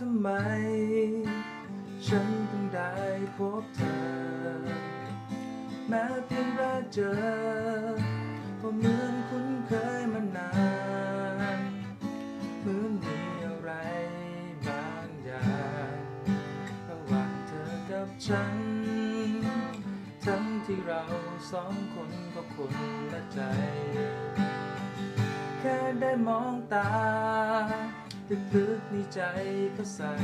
ทำไม ฉันต้องได้พบเธอ แม้เพียงแรกเจอก็เหมือนคุ้นเคยมานานเหมือนมีอะไรบางอย่างระหว่างเธอกับฉัน ทั้งที่เราสองคนก็คนละใจ แค่ได้มองตาลึก ใจก็สั่น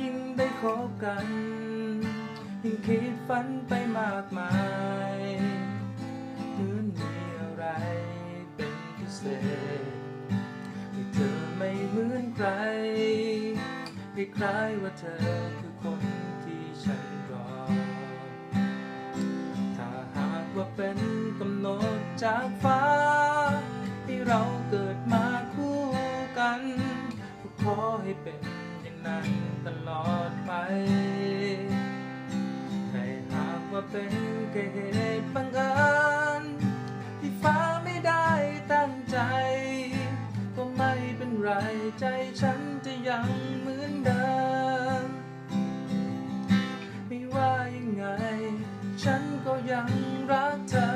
ยิ่งได้คบกัน ยิ่งคิดฝันไปมากมายเหมือนมีอะไรเป็นพิเศษที่เธอไม่เหมือนใครคล้ายว่าเธอคือคนที่ฉันรอ ถ้าหากว่าเป็นกำหนดจากฟ้าให้เราเกิดมา ขอให้เป็นอย่างนั้นตลอดไปแต่หากว่าเป็นแค่เหตุบังเอิญที่ฟ้าไม่ได้ตั้งใจ ก็ไม่เป็นไรใจฉันจะยังเหมือนเดิม ไม่ว่ายังไง ฉันก็ยังรักเธอ